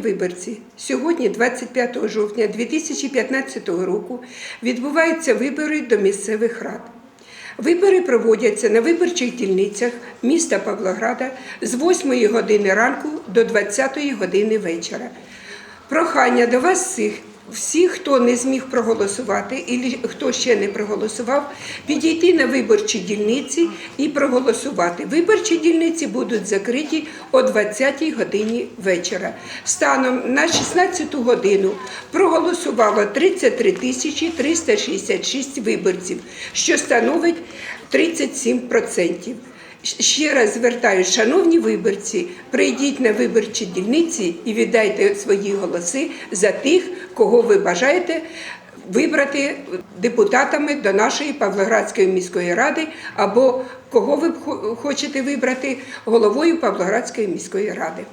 виборці, сьогодні, 25 жовтня 2015 року, відбуваються вибори до місцевих рад. Вибори проводяться на виборчих дільницях міста Павлограда з 8 години ранку до 20 години вечора. Прохання до вас всіх, всіх, хто не зміг проголосувати, і хто ще не проголосував, підійти на виборчі дільниці і проголосувати. Виборчі дільниці будуть закриті о 20 годині вечора. Станом на 16 годину проголосувало 33 тисячі 366 виборців, що становить 37%. Ще раз звертаюся, шановні виборці, прийдіть на виборчі дільниці і віддайте свої голоси за тих, кого ви бажаєте вибрати депутатами до нашої Павлоградської міської ради, або кого ви хочете вибрати головою Павлоградської міської ради.